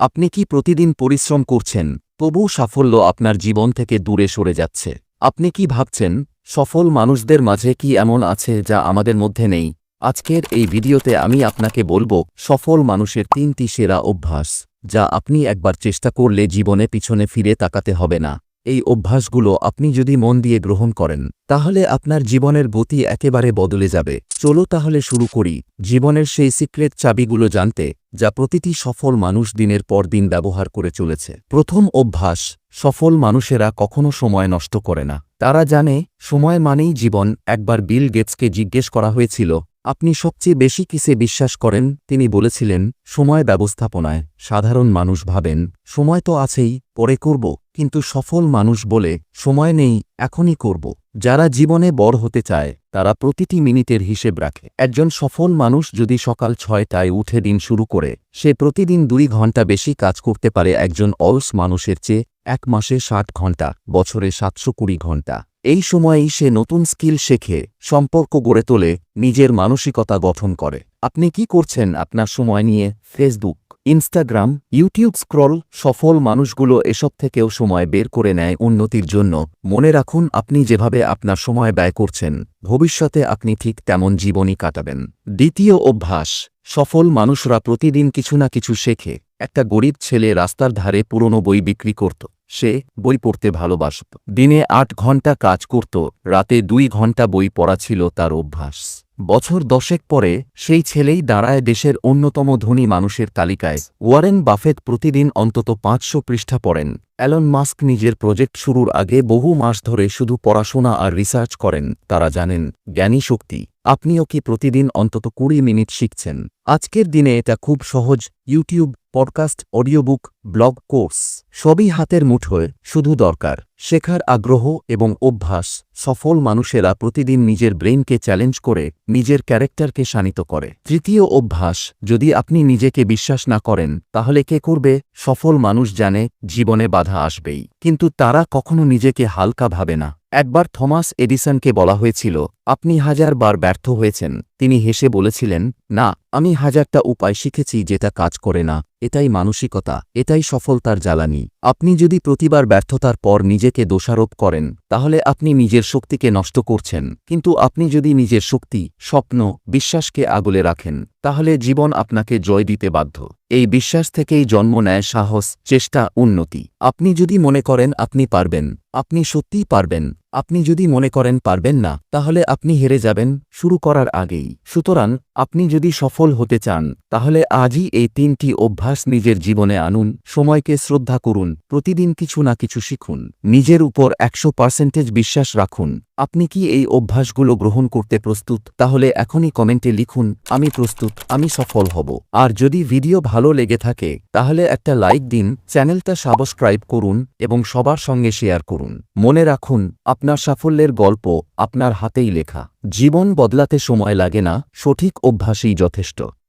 আপনি কি প্রতিদিন পরিশ্রম করছেন? তবু সাফল্য আপনার জীবন থেকে দূরে সরে যাচ্ছে। আপনি কি ভাবছেন, সফল মানুষদের মাঝে কি এমন আছে যা আমাদের মধ্যে নেই? আজকের এই ভিডিওতে আমি আপনাকে বলব, সফল মানুষের তিনটি সেরা অভ্যাস, যা আপনি একবার চেষ্টা করলে জীবনে পিছনে ফিরে তাকাতে হবে না। এই অভ্যাসগুলো আপনি যদি মন দিয়ে গ্রহণ করেন, তাহলে আপনার জীবনের গতি একেবারে বদলে যাবে। চলো তাহলে শুরু করি। জীবনের সেই সিক্রেট চাবিগুলো জানতে, যা প্রতিটি সফল মানুষ দিনের পর দিন ব্যবহার করে চলেছে। প্রথম অভ্যাস, সফল মানুষেরা কখনো সময় নষ্ট করে না। তারা জানে, সময় মানেই জীবন। একবার বিল গেটসকে জিজ্ঞেস করা হয়েছিল আপনি সবচেয়ে বেশি কিসে বিশ্বাস করেন? তিনি বলেছিলেন, সময় ব্যবস্থাপনায়। সাধারণ মানুষ ভাবেন, সময় তো আছেই, পরে করব। কিন্তু সফল মানুষ বলে, সময় নেই, এখনই করব। যারা জীবনে বড় হতে চায়, তারা প্রতিটি মিনিটের হিসেব রাখে। একজন সফল মানুষ যদি সকাল ছয়টায় উঠে দিন শুরু করে, সে প্রতিদিন দুই ঘণ্টা বেশি কাজ করতে পারে একজন অলস মানুষের চেয়ে, এক মাসে ষাট ঘণ্টা, বছরে সাতশো কুড়ি ঘণ্টা। এই সময়েই সে নতুন স্কিল শেখে, সম্পর্ক গড়ে তোলে, নিজের মানসিকতা গঠন করে। আপনি কি করছেন আপনার সময় নিয়ে? ফেসবুক ইনস্টাগ্রাম ইউটিউব স্ক্রল সফল মানুষগুলো এসব থেকেও সময় বের করে নেয় উন্নতির জন্য। মনে রাখুন, আপনি যেভাবে আপনার সময় ব্যয় করছেন, ভবিষ্যতে আপনি ঠিক তেমন জীবনই কাটাবেন। দ্বিতীয় অভ্যাস, সফল মানুষরা প্রতিদিন কিছু না কিছু শেখে। একটা গরিব ছেলে রাস্তার ধারে পুরনো বই বিক্রি করত। সে বই পড়তে ভালোবাসত। দিনে আট ঘণ্টা কাজ করত, রাতে দুই ঘণ্টা বই পড়া ছিল তার অভ্যাস। বছর দশেক পরে সেই ছেলেই দাঁড়ায় দেশের অন্যতম ধনী মানুষের তালিকায়। ওয়ারেন বাফেট প্রতিদিন অন্তত পাঁচশো পৃষ্ঠা পড়েন। অ্যালন মাস্ক নিজের প্রজেক্ট শুরুর আগে বহু মাস ধরে শুধু পড়াশোনা আর রিসার্চ করেন, তারা জানেন, জ্ঞানী শক্তি। আপনিও কি প্রতিদিন অন্তত কুড়ি মিনিট শিখছেন? আজকের দিনে এটা খুব সহজ, YouTube podcast, audiobook, blog, course, সবই হাতের মুঠোয় শুধু দরকার। শেখার আগ্রহ এবং অভ্যাস সফল মানুষেরা প্রতিদিন নিজের ব্রেইনকে চ্যালেঞ্জ করে নিজের ক্যারেক্টারকে শানিত করে। তৃতীয় অভ্যাস, যদি আপনি নিজেকে বিশ্বাস না করেন, তাহলে কে করবে? সফল মানুষ জানে জীবনে বাধা আসবেই। কিন্তু তারা কখনো নিজেকে হালকা ভাবে না। একবার থমাস এডিসনকে বলা হয়েছিল, আপনি হাজার বার ব্যর্থ হয়েছেন। তিনি হেসে বলেছিলেন, না, আমি হাজারটা উপায় শিখেছি যেটা কাজ করে না। এটাই মানসিকতা, এটাই সফলতার জ্বালানি। আপনি যদি প্রতিবার ব্যর্থতার পর নিজেকে দোষারোপ করেন, তাহলে আপনি নিজের শক্তিকে নষ্ট করছেন। কিন্তু আপনি যদি নিজের শক্তি, স্বপ্ন, বিশ্বাসকে আগলে রাখেন, তাহলে জীবন আপনাকে জয় দিতে বাধ্য। এই বিশ্বাস থেকেই জন্ম নেয় সাহস, চেষ্টা, উন্নতি। আপনি যদি মনে করেন আপনি পারবেন, আপনি সত্যিই পারবেন আপনি যদি মনে করেন পারবেন না, তাহলে আপনি হেরে যাবেন, শুরু করার আগেই। সুতরাং, আপনি যদি সফল হতে চান, তাহলে আজই এই তিনটি অভ্যাস নিজের জীবনে আনুন, সময়কে শ্রদ্ধা করুন, প্রতিদিন কিছু না কিছু শিখুন, নিজের উপর একশো পার্সেন্টেজ বিশ্বাস রাখুন। আপনি কি এই অভ্যাসগুলো গ্রহণ করতে প্রস্তুত? তাহলে এখনই কমেন্টে লিখুন, আমি প্রস্তুত, আমি সফল হব। আর যদি ভিডিও ভালো লেগে থাকে, তাহলে একটা লাইক দিন, চ্যানেলটা সাবস্ক্রাইব করুন, এবং সবার সঙ্গে শেয়ার করুন। মনে রাখুন, আপনার সাফল্যের গল্প আপনার হাতেই লেখা। জীবন বদলাতে সময় লাগে না, সঠিক অভ্যাসই যথেষ্ট।